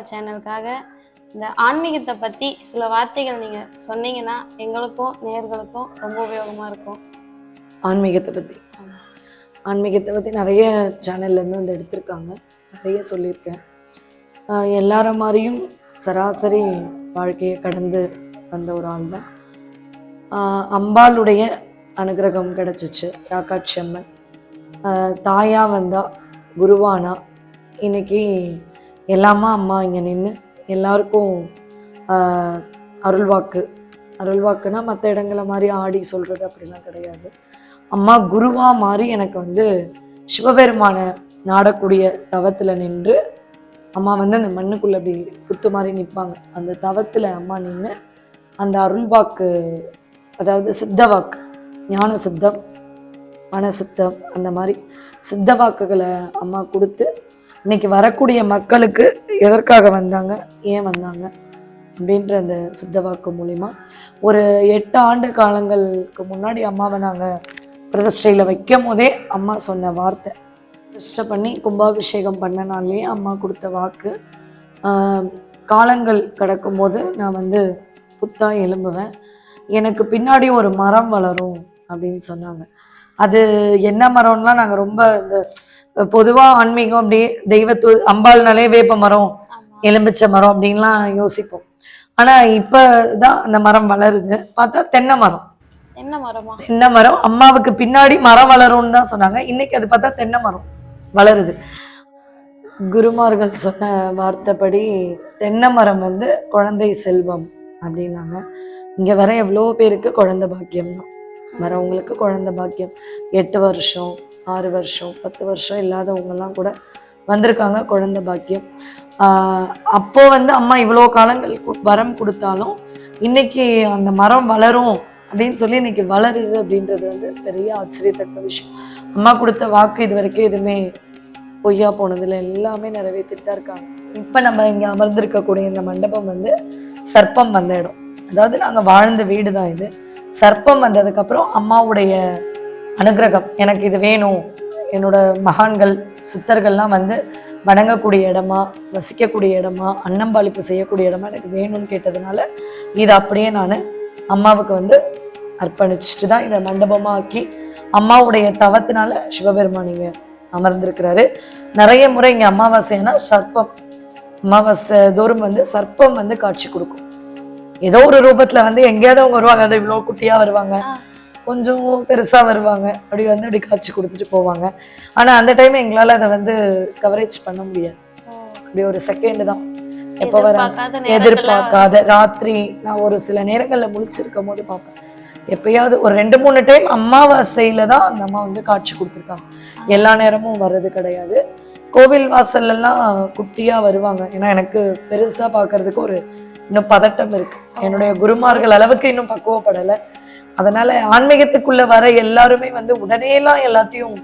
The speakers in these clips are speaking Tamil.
தகவல் சேனலுக்காக இந்த ஆன்மீகத்தை பற்றி சில வார்த்தைகள் நீங்கள் சொன்னீங்கன்னா எங்களுக்கும் நேர்களுக்கும் ரொம்ப உபயோகமாக இருக்கும். ஆன்மீகத்தை பற்றி ஆன்மீகத்தை பற்றி நிறைய சேனல்லேருந்து வந்து எடுத்திருக்காங்க. நிறைய சொல்லியிருக்கேன். எல்லார மாதிரியும் சராசரி வாழ்க்கையை கடந்து வந்த ஒரு ஆள் தான் அம்பாளுடைய அனுகிரகம் கிடச்சிச்சு ராக்காட்சி அம்மன். தாயாக தாயா வந்தா குருவானா. இன்னைக்கு எல்லாமா அம்மா இங்கே நின்று எல்லாருக்கும் அருள்வாக்கு. அருள்வாக்குனா மற்ற இடங்களை மாதிரி ஆடி சொல்கிறது அப்படிலாம் கிடையாது. அம்மா குருவாக மாதிரி எனக்கு வந்து சிவபெருமானை நாடக்கூடிய தவத்தில் நின்று அம்மா வந்து அந்த மண்ணுக்குள்ளே அப்படி குத்து மாதிரி நிற்பாங்க அந்த தவத்தில் அம்மா நின்று அந்த அருள்வாக்கு அதாவது சித்த வாக்கு ஞான சித்தம் மன சித்தம் அந்த மாதிரி சித்த வாக்குகளை அம்மா கொடுத்து இன்னைக்கு வரக்கூடிய மக்களுக்கு எதற்காக வந்தாங்க? ஏன் வந்தாங்க? அப்படின்ற அந்த சித்தவாக்கு மூலிமா ஒரு எட்டு ஆண்டு காலங்களுக்கு முன்னாடி அம்மாவை நாங்கள் பிரதிஷ்டையில் வைக்கும் போதே அம்மா சொன்ன வார்த்தை. பிரதிஷ்டை பண்ணி கும்பாபிஷேகம் பண்ணனாலே அம்மா கொடுத்த வாக்கு. காலங்கள் கடக்கும்போது நான் வந்து புத்தாக எழும்புவேன். எனக்கு பின்னாடி ஒரு மரம் வளரும் அப்படின்னு சொன்னாங்க. அது என்ன மரம்லாம் நாங்கள் ரொம்ப இந்த பொதுவாக ஆன்மீகம் அப்படியே தெய்வத்து அம்பாள்னாலே வேப்ப மரம் எலும்பிச்சை மரம் அப்படின்லாம் யோசிப்போம். ஆனால் இப்போ தான் அந்த மரம் வளருது. பார்த்தா தென்னை மரமா. தென்னை மரம்? அம்மாவுக்கு பின்னாடி மரம் வளரும்னு தான் சொன்னாங்க. இன்னைக்கு அது பார்த்தா தென்னை மரம் வளருது. குருமார்கள் சொன்ன வார்த்தைப்படி தென்னை மரம் வந்து குழந்தை செல்வம் அப்படின்னாங்க. இங்க வர எவ்வளோ பேருக்கு குழந்தை பாக்கியம் தான் வரவங்களுக்கு குழந்தை பாக்கியம். எட்டு வருஷம் ஆறு வருஷம் பத்து வருஷம் இல்லாதவங்கெல்லாம் கூட வந்திருக்காங்க குழந்தை பாக்கியம். அப்போ வந்து அம்மா இவ்வளோ காலங்கள் வரம் கொடுத்தாலும் இன்னைக்கு அந்த மரம் வளரும் அப்படின்னு சொல்லி இன்னைக்கு வளருது அப்படின்றது வந்து பெரிய ஆச்சரியத்தக்க விஷயம். அம்மா கொடுத்த வாக்கு இது வரைக்கும் எதுவுமே பொய்யா போனதில்லை. எல்லாமே நிறைவேற்றிட்டு தான் இருக்காங்க. இப்போ நம்ம இங்கே அமர்ந்திருக்கக்கூடிய இந்த மண்டபம் வந்து சர்ப்பம் வந்த இடம். அதாவது நாங்கள் வாழ்ந்த வீடு தான் இது. சர்ப்பம் வந்ததுக்கப்புறம் அம்மாவுடைய அனுகிரகம். எனக்கு இது வேணும். என்னோட மகான்கள் சித்தர்கள்லாம் வந்து வணங்கக்கூடிய இடமா வசிக்கக்கூடிய இடமா அன்னம்பாளிப்பு செய்யக்கூடிய இடமா எனக்கு வேணும்னு கேட்டதுனால இதை அப்படியே நான் அம்மாவுக்கு வந்து அர்ப்பணிச்சுட்டு தான் இதை மண்டபமாக்கி அம்மாவுடைய தவத்தினால சிவபெருமான் இங்கே அமர்ந்திருக்கிறாரு. நிறைய முறை இங்கே அமாவாசைனா சர்ப்பம். அமாவாசை தோறும் வந்து சர்ப்பம் வந்து காட்சி கொடுக்கும். ஏதோ ஒரு ரூபத்தில் வந்து எங்கேயாவது அவங்க வருவாங்க. இவ்வளோ குட்டியாக வருவாங்க. கொஞ்சம் பெருசா வருவாங்க. அப்படி வந்து அப்படி காட்சி கொடுத்துட்டு போவாங்க. ஆனா அந்த டைம் எங்களால அதை வந்து கவரேஜ் பண்ண முடியாது. அப்படி ஒரு செகண்ட் தான். எப்போ வர எதிர்பார்க்காத ராத்திரி. நான் ஒரு சில நேரங்கள்ல முழிச்சிருக்கும் போது பார்ப்பேன். எப்பயாவது ஒரு ரெண்டு மூணு டைம் அமாவாசையில தான் அந்த அம்மா வந்து காட்சி கொடுத்துருக்காங்க. எல்லா நேரமும் வர்றது கிடையாது. கோவில் வாசல்ல எல்லாம் குட்டியா வருவாங்க. ஏன்னா எனக்கு பெருசா பார்க்கிறதுக்கு ஒரு இன்னும் பதட்டம் இருக்கு. என்னுடைய குருமார்கள் அளவுக்கு இன்னும் பக்குவப்படலை. அதனால ஆன்மீகத்துக்குள்ள வர எல்லாருமே வந்து உடனேலாம் எல்லாத்தையும்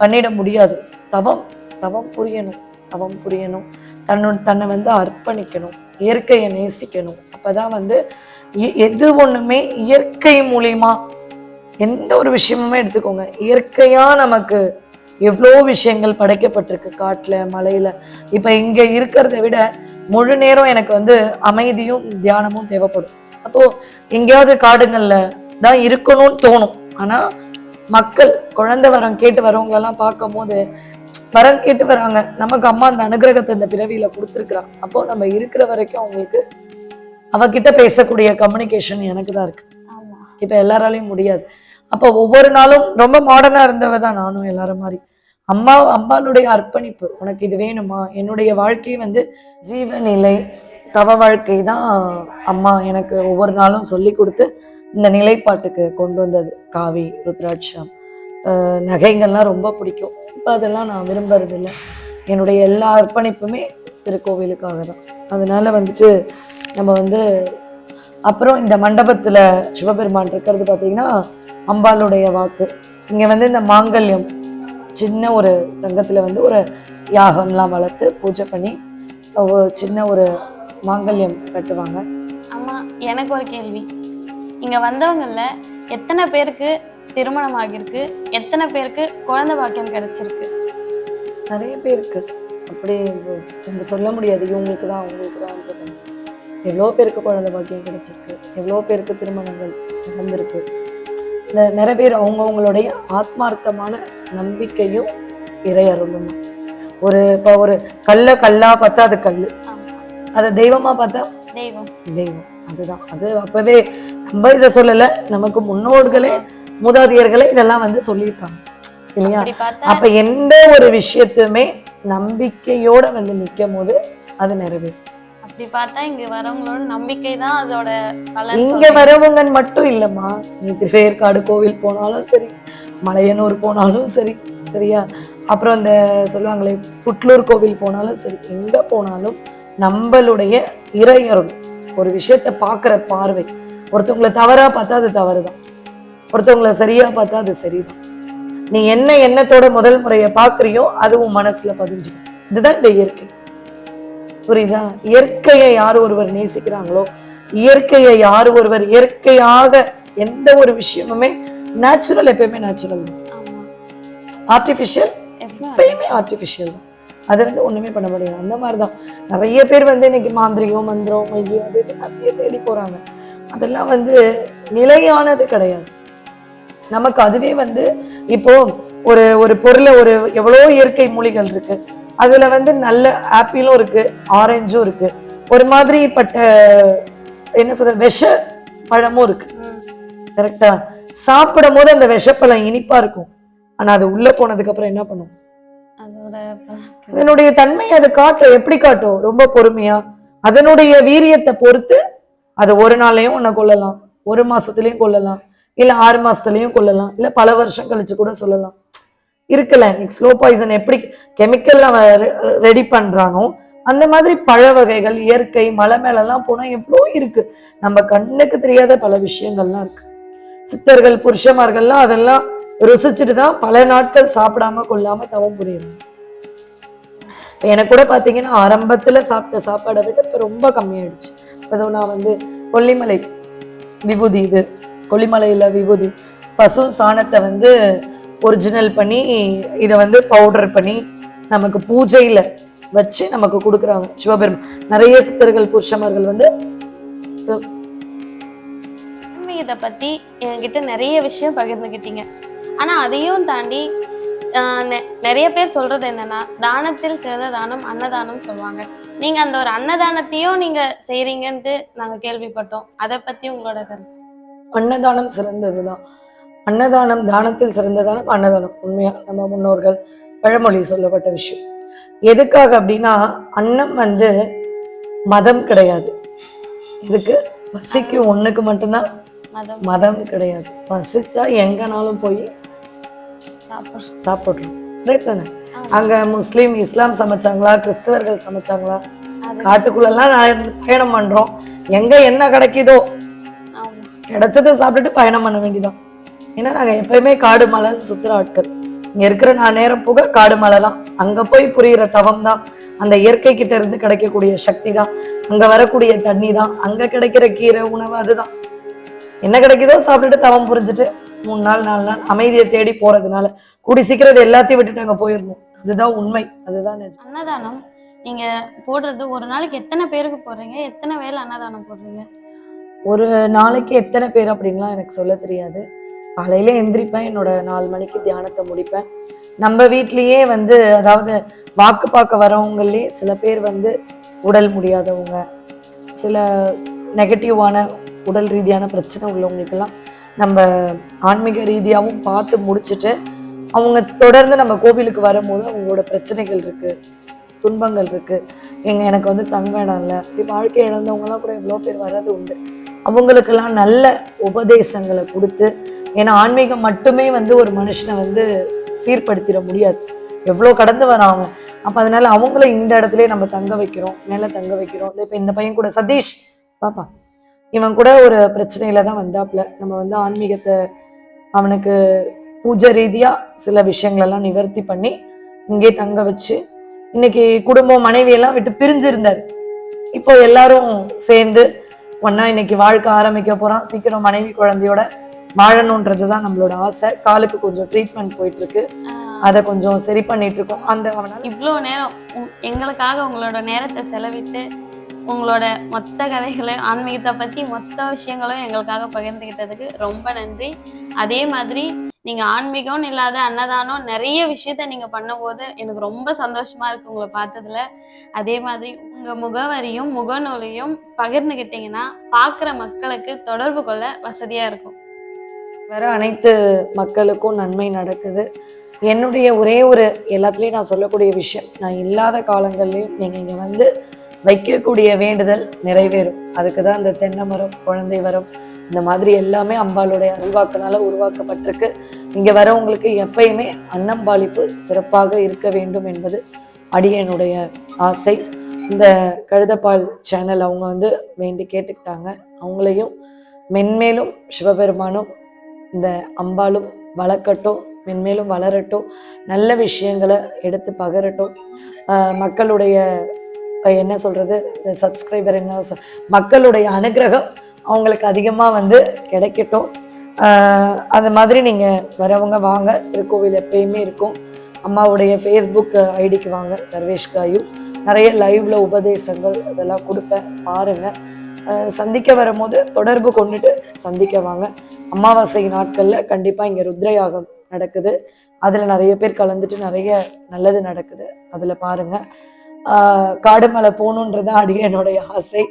பண்ணிட முடியாது. தவம் தவம் புரியணும் தவம் புரியணும். தன்னு தன்னை வந்து அர்ப்பணிக்கணும் இயற்கையை நேசிக்கணும். அப்பதான் வந்து எ- எது ஒண்ணுமே இயற்கை மூலியமா எந்த ஒரு விஷயமுமே எடுத்துக்கோங்க. இயற்கையா நமக்கு எவ்வளோ விஷயங்கள் படைக்கப்பட்டிருக்கு. காட்டில் மலையில. இப்போ இங்க இருக்கிறத விட முழு நேரம் எனக்கு வந்து அமைதியும் தியானமும் தேவைப்படும். அப்போ எங்கேயாவது காடுங்கள்ல தான் இருக்கணும்னு தோணும். ஆனா மக்கள் குழந்தை வரம் கேட்டு வரவங்க எல்லாம் பார்க்கும் போது வரம் கேட்டு வராங்க. நமக்கு அம்மா அந்த அனுகிரகத்தை இந்த பிறவியில கொடுத்துருக்குறா அப்போ நம்ம இருக்கிற வரைக்கும் அவங்களுக்கு அவகிட்ட பேசக்கூடிய கம்யூனிகேஷன் எனக்கு தான் இருக்கு. ஆமா. இப்ப எல்லாராலையும் முடியாது. அப்போ ஒவ்வொரு நாளும் ரொம்ப மாடர்னா இருந்தவ தான் நானும் எல்லாரும் மாதிரி அம்மா அம்பாளுடைய அர்ப்பணிப்பு உனக்கு இது வேணுமா? என்னுடைய வாழ்க்கை வந்து ஜீவநிலை தவ வாழ்க்கை தான் அம்மா எனக்கு ஒவ்வொரு நாளும் சொல்லி கொடுத்து இந்த நிலைப்பாட்டுக்கு கொண்டு வந்தது. காவி ருத்ராட்சம் நகைங்கள்லாம் ரொம்ப பிடிக்கும். இப்போ அதெல்லாம் நான் விரும்புறது இல்லை என்னுடைய எல்லா அர்ப்பணிப்புமே திருக்கோவிலுக்காக தான். அதனால வந்துட்டு நம்ம வந்து அப்புறம் இந்த மண்டபத்தில் சிவபெருமான் இருக்கிறது பார்த்தீங்கன்னா அம்பாளுடைய வாக்கு. இங்கே வந்து இந்த மாங்கல்யம் சின்ன ஒரு தங்கத்தில் வந்து ஒரு யாகம்லாம் வளர்த்து பூஜை பண்ணி சின்ன ஒரு மாங்கல்யம் கட்டுவாங்க. ஆமாம் எனக்கு ஒரு கேள்வி. இங்க வந்தவங்கல்ல எத்தனை பேருக்கு திருமணம் ஆகியிருக்கு எத்தனை பேருக்கு குழந்தை பாக்கியம் கிடைச்சிருக்கு? நிறைய பேருக்கு. அப்படி நம்ம சொல்ல முடியாது. இவங்களுக்கு தான் அவங்களுக்கு தான் எவ்வளோ பேருக்கு குழந்தை பாக்கியம் கிடைச்சிருக்கு? எவ்வளோ பேருக்கு திருமணங்கள் நடந்திருக்கு? நிறைய பேர் அவங்கவுங்களுடைய ஆத்மார்த்தமான நம்பிக்கையும் இறையருளும் தான். ஒரு இப்போ ஒரு கல்லை கல்லா பார்த்தா அது கல் அதை தெய்வமா பார்த்தா தெய்வம். தெய்வம். அதுதான். அது அப்பவே நம்ம இதை சொல்லலை நமக்கு முன்னோர்களே மூதாதையர்களே இதெல்லாம் வந்து சொல்லியிருக்காங்க. இல்லையா? அப்ப எந்த ஒரு விஷயத்தையுமே நம்பிக்கையோட வந்து நிற்கும் போது அது நிறைவேறும். அப்படி பார்த்தா இங்க வரவங்களோட நம்பிக்கை தான் அதோட இங்க. வரவங்க மட்டும் இல்லம்மா. நீ திருவேற்காடு கோவில் போனாலும் சரி மலையனூர் போனாலும் சரி சரியா? அப்புறம் இந்த சொல்லுவாங்களே புட்லூர் கோவில் போனாலும் சரி எங்க போனாலும் நம்மளுடைய இறையருள் ஒரு விஷயத்த பார்க்குற பார்வை. ஒருத்தவங்களை தவறா பார்த்தா அது தவறுதான். ஒருத்தவங்களை சரியா பார்த்தா அது சரிதான். நீ என்ன எண்ணத்தோட முதல் முறையை பார்க்கறியோ அது உன் மனசுல பதிஞ்சுக்கும் இதுதான் இந்த இயற்கை. புரியுதா? இயற்கையை யார் ஒருவர் நேசிக்கிறாங்களோ இயற்கையை யார் ஒருவர் இயற்கையாக எந்த ஒரு விஷயமுமே நேச்சுரல் எப்பயுமே நேச்சுரல் தான். ஆமா. ஆர்டிஃபிஷியல் எப்பயுமே ஆர்டிஃபிஷியல் தான். அது வந்து ஒண்ணுமே பண்ண முடியாது. அந்த மாதிரி தான் நிறைய பேர் வந்து இன்னைக்கு மாந்திரிகம் மந்திரம் மையம் அது நிறைய தேடி போறாங்க. அதெல்லாம் வந்து நிலையானது கிடையாது. நமக்கு அதுவே வந்து இப்போ ஒரு ஒரு பொருளை ஒரு எவ்வளோ இயற்கை மூலிகள் இருக்கு. அதுல வந்து நல்ல ஆப்பிளும் இருக்கு ஆரஞ்சும் இருக்கு. ஒரு மாதிரிப்பட்ட என்ன சொல்ற விஷ பழமும் இருக்கு. கரெக்டா சாப்பிடும் போது அந்த விஷப்பழம் இனிப்பா இருக்கும். ஆனா அது உள்ள போனதுக்கு அப்புறம் என்ன பண்ணும் அதனுடைய தன்மை அது காட்டும் எப்படி காட்டும்? ரொம்ப பொறுமையா? அதனுடைய வீரியத்தை பொறுத்து அது ஒரு நாளையும் உன்னை கொள்ளலாம் ஒரு மாசத்துலயும் கொள்ளலாம் இல்ல ஆறு மாசத்துலயும் கொள்ளலாம் இல்ல பல வருஷம் கழிச்சு கூட சொல்லலாம். இருக்குல்ல இன்னைக்கு ஸ்லோ பாய்சன் எப்படி கெமிக்கல்ல ரெடி பண்றானோ அந்த மாதிரி பழ வகைகள் இயற்கை மலை மேலெல்லாம் போனா எவ்வளோ இருக்கு. நம்ம கண்ணுக்கு தெரியாத பல விஷயங்கள்லாம் இருக்கு. சித்தர்கள் புருஷமார்கள்லாம் அதெல்லாம் ருசிச்சுட்டு தான் பல நாட்கள் சாப்பிடாம கொள்ளாம தவம் புரியுறாங்க இப்போ எனக்கு கூட பார்த்தீங்கன்னா ஆரம்பத்துல சாப்பிட்ட சாப்பாடை விட இப்போ ரொம்ப கம்மியாயிடுச்சு. இப்போ நான் வந்து கொல்லிமலை விபூதி இது கொல்லிமலையில விபூதி. பசு சாணத்தை வந்து ஒரிஜினல் பண்ணி இதை வந்து பவுடர் பண்ணி நமக்கு பூஜையில வச்சு நமக்கு கொடுக்குறாங்க. சிவபெருமா நிறைய சித்தர்கள் புருஷமர்கள் வந்து இதை பத்தி என்கிட்ட நிறைய விஷயம் பகிர்ந்துக்கிட்டீங்க ஆனா அதையும் தாண்டி நிறைய பேர் சொல்றது என்னன்னா தானத்தில் சிறந்த தானம் அன்னதானம் சொல்லுவாங்க. நீங்க அந்த ஒரு அன்னதானத்தையும் நீங்க செய்றீங்கன்ட்டு நாங்க கேள்விப்பட்டோம். அதை பத்தி உங்களோட கருத்து? அன்னதானம் சிறந்ததுதான். அன்னதானம் தானத்தில் சிறந்த தானம் அன்னதானம். உண்மையா நம்ம முன்னோர்கள் பழமொழி சொல்லப்பட்ட விஷயம். எதுக்காக அப்படின்னா அன்னம் வந்து மதம் கிடையாது. இதுக்கு பசிக்கு ஒண்ணுக்கு மட்டும்தான் மதம். மதம் கிடையாது. பசிச்சா எங்கனாலும் போய் சாப்பிட்றோம் ரைட் தானே. அங்க முஸ்லீம் இஸ்லாம் சமைச்சாங்களா? கிறிஸ்தவர்கள் சமைச்சாங்களா? காட்டுக்குள்ளெல்லாம் நான் பயணம் பண்றோம். எங்க என்ன கிடைக்குதோ கிடைச்சதை சாப்பிட்டுட்டு பயணம் பண்ண வேண்டியதான் ஏன்னா நாங்க எப்பயுமே காடு மலைன்னு சுத்துற ஆட்கள். இங்க இருக்கிற நான் நேரம் போக காடு மலை தான். அங்க போய் புரியிற தவம் தான். அந்த இயற்கை கிட்ட இருந்து கிடைக்கக்கூடிய சக்தி தான். அங்க வரக்கூடிய தண்ணி தான். அங்க கிடைக்கிற கீரை உணவு அதுதான். என்ன கிடைக்குதோ சாப்பிட்டுட்டு தவம் புரிஞ்சுட்டு மூணு நாள் நாலு நாள் அமைதியை தேடி போறதுனால. கூடி சீக்கிரம் எல்லாத்தையும் விட்டுட்டு அங்க போயிடணும். அதுதான் உண்மை. அதுதான் அன்னதானம். நீங்க போடுறது ஒரு நாளைக்கு எத்தனை பேருக்கு போடுறீங்க? எத்தனை வேளை அன்னதானம் போடுறீங்க? ஒரு நாளைக்கு எத்தனை பேர் அப்படின்லாம் எனக்கு சொல்ல தெரியாது. காலையில எந்திரிப்பேன் என்னோட நாலு மணிக்கு தியானத்தை முடிப்பேன். நம்ம வீட்லயே வந்து அதாவது வாக்கு பார்க்க வரவங்களே சில பேர் வந்து உடல் முடியாதவங்க. சில நெகட்டிவான உடல் ரீதியான பிரச்சனை உள்ளவங்களுக்கெல்லாம் நம்ம ஆன்மீக ரீதியாகவும் பார்த்து முடிச்சுட்டு அவங்க தொடர்ந்து நம்ம கோவிலுக்கு வரும்போது அவங்களோட பிரச்சனைகள் இருக்கு துன்பங்கள் இருக்குது எங்கள் எனக்கு வந்து தங்க இடம் இல்லை. இப்படி வாழ்க்கை இழந்தவங்கலாம் கூட எவ்வளோ பேர் வர்றது உண்டு. அவங்களுக்கெல்லாம் நல்ல உபதேசங்களை கொடுத்து ஏன்னா ஆன்மீகம் மட்டுமே வந்து ஒரு மனுஷனை வந்து சீர்படுத்திட முடியாது. எவ்வளோ கடந்து வரான் அப்போ அதனால அவங்கள இந்த இடத்துலயே நம்ம தங்க வைக்கிறோம் மேலே தங்க வைக்கிறோம். இப்போ இந்த பையன் கூட சதீஷ் பாப்பா. இவன் கூட ஒரு பிரச்சனையில தான் வந்தாப்புல. நம்ம வந்து ஆன்மீகத்தை அவனுக்கு பூஜை ரீதியா சில விஷயங்களெல்லாம் நிவர்த்தி பண்ணி இங்கே தங்க வச்சு இன்னைக்கு குடும்பம் மனைவி எல்லாம் விட்டு பிரிஞ்சிருந்தார். இப்போ எல்லாரும் சேர்ந்து ஒண்ணா இன்னைக்கு வாழ்க்கை ஆரம்பிக்க போறான். சீக்கிரம் மனைவி குழந்தையோட வாழணுன்றது தான் நம்மளோட ஆசை. காலுக்கு கொஞ்சம் ட்ரீட்மெண்ட் போயிட்டு இருக்கு அதை கொஞ்சம் சரி பண்ணிட்டு இருக்கோம் அந்த அவனால இவ்வளோ நேரம் எங்களுக்காக உங்களோட நேரத்தை செலவிட்டு உங்களோட மொத்த கதைகளையும் ஆன்மீகத்தை பத்தி மொத்த விஷயங்களும் எங்களுக்காக பகிர்ந்துகிட்டதுக்கு ரொம்ப நன்றி. அதே மாதிரி நீங்க ஆன்மீகம்னு இல்லாத அன்னதானம் நிறைய விஷயத்த நீங்க பண்ணும்போது எனக்கு ரொம்ப சந்தோஷமா இருக்கு உங்களை பார்த்ததுல. அதே மாதிரி உங்க முகவரியும் முகநூலையும் பகிர்ந்துகிட்டீங்கன்னா பார்க்குற மக்களுக்கு தொடர்பு கொள்ள வசதியா இருக்கும். வர அனைத்து மக்களுக்கும் நன்மை நடக்குது. என்னுடைய ஒரே ஒரு எல்லாத்துலேயும் நான் சொல்லக்கூடிய விஷயம் நான் இல்லாத காலங்கள்லேயும் நீங்கள் இங்கே வந்து வைக்கக்கூடிய வேண்டுதல் நிறைவேறும். அதுக்கு தான் இந்த தென்னை மரம் குழந்தை வரம் இந்த மாதிரி எல்லாமே அம்பாளுடைய அருள்வாக்குனால உருவாக்கப்பட்டிருக்கு. இங்கே வரவங்களுக்கு எப்பயுமே அன்னம்பாளிப்பு சிறப்பாக இருக்க வேண்டும் என்பது அடியனுடைய ஆசை. இந்த கழுதப்பால் சேனல் அவங்க வந்து வேண்டி கேட்டுக்கிட்டாங்க. அவங்களையும் மென்மேலும் சிவபெருமானும் இந்த அம்பாலும் வளர்க்கட்டும் மென்மேலும் வளரட்டும் நல்ல விஷயங்களை எடுத்து பகரட்டும். மக்களுடைய என்ன சொல்கிறது சப்ஸ்கிரைபர் என்ன சொல் மக்களுடைய அனுகிரகம் அவங்களுக்கு அதிகமாக வந்து கிடைக்கட்டும். அந்த மாதிரி நீங்கள் வரவங்க வாங்க. திருக்கோவில் எப்பயுமே இருக்கும். அம்மாவுடைய ஃபேஸ்புக் ஐடிக்கு வாங்க. சர்வேஷ் காயு. நிறைய லைவ்ல உபதேசங்கள் அதெல்லாம் கொடுப்பேன். பாருங்க. சந்திக்க வரும்போது தொடர்பு கொண்டுட்டு சந்திக்க வாங்க. அமாவாசை நாட்களில் கண்டிப்பாக இங்கே ருத்ரயாகம் நடக்குது. அதில் நிறைய பேர் கலந்துட்டு நிறைய நல்லது நடக்குது. அதில் பாருங்கள் காடு மலை போகணுன்றது அடிய என்னுடைய ஆசை.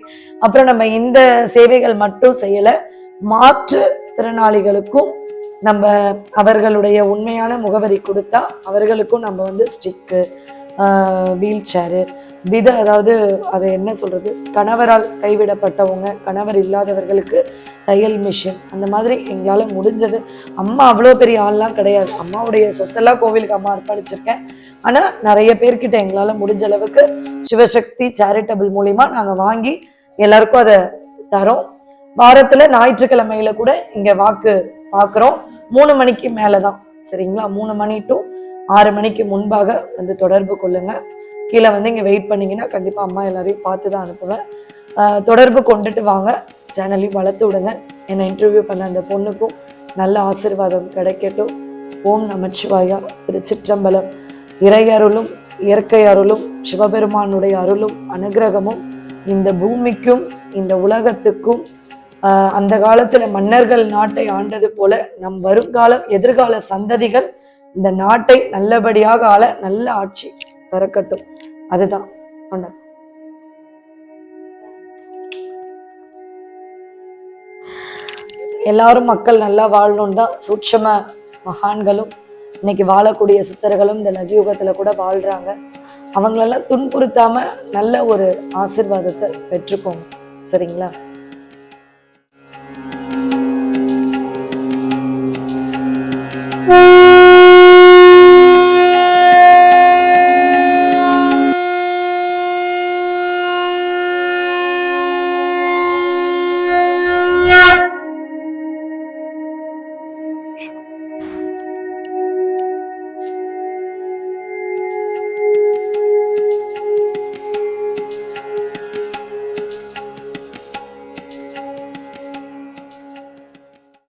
அப்புறம் நம்ம இந்த சேவைகள் மட்டும் செய்யலை மாற்று திறனாளிகளுக்கும் நம்ம அவர்களுடைய உண்மையான முகவரி கொடுத்தா அவர்களுக்கும் நம்ம வந்து ஸ்டிக்கு வீல் சேரு வித அதாவது அதை என்ன சொல்றது? கணவரால் கைவிடப்பட்டவங்க கணவர் இல்லாதவர்களுக்கு தையல் மிஷின் அந்த மாதிரி எங்களால் முடிஞ்சது. அம்மா அவ்வளோ பெரிய ஆள்லாம் கிடையாது. அம்மாவுடைய சொத்தெல்லாம் கோவிலுக்கு அம்மா அர்ப்பணிச்சிருக்கேன். ஆனால் நிறைய பேர்கிட்ட எங்களால் முடிஞ்ச அளவுக்கு சிவசக்தி சேரிட்டபிள் மூலிமா நாங்கள் வாங்கி எல்லாருக்கும் அதை தரோம். வாரத்தில் ஞாயிற்றுக்கிழமையில கூட இங்கே வாக்கு பார்க்குறோம் மூணு மணிக்கு மேலே தான் சரிங்களா? மூணு மணி டு ஆறு மணிக்கு முன்பாக வந்து தொடர்பு கொள்ளுங்க. கீழே வந்து இங்கே வெயிட் பண்ணீங்கன்னா கண்டிப்பாக அம்மா எல்லாரையும் பார்த்து தான் அனுப்புவேன் தொடர்பு கொண்டுட்டு வாங்க. சேனலையும் வளர்த்து விடுங்க. என்னை இன்டர்வியூ பண்ண அந்த பொண்ணுக்கும் நல்ல ஆசீர்வாதம் கிடைக்கட்டும். ஓம் நமச்சிவாயா திருச்சிற்றம்பலம். இறை அருளும் இயற்கை அருளும் சிவபெருமானுடைய அருளும் அனுகிரகமும் இந்த பூமிக்கும் இந்த உலகத்துக்கும் ஆஹ் அந்த காலத்துல மன்னர்கள் நாட்டை ஆண்டது போல நம் வருங்காலம் எதிர்கால சந்ததிகள் இந்த நாட்டை நல்லபடியாக ஆள நல்ல ஆட்சி பிறக்கட்டும். அதுதான் எல்லாரும் மக்கள் நல்லா வாழணும் தான் சூட்சம மகான்களும் இன்னைக்கு வாழக்கூடிய சித்தர்களும் இந்த நதியுகத்துல கூட வாழ்றாங்க. அவங்களெல்லாம் துன்புறுத்தாம நல்ல ஒரு ஆசிர்வாதத்தை பெற்றுக்கோங்க. சரிங்களா? Thank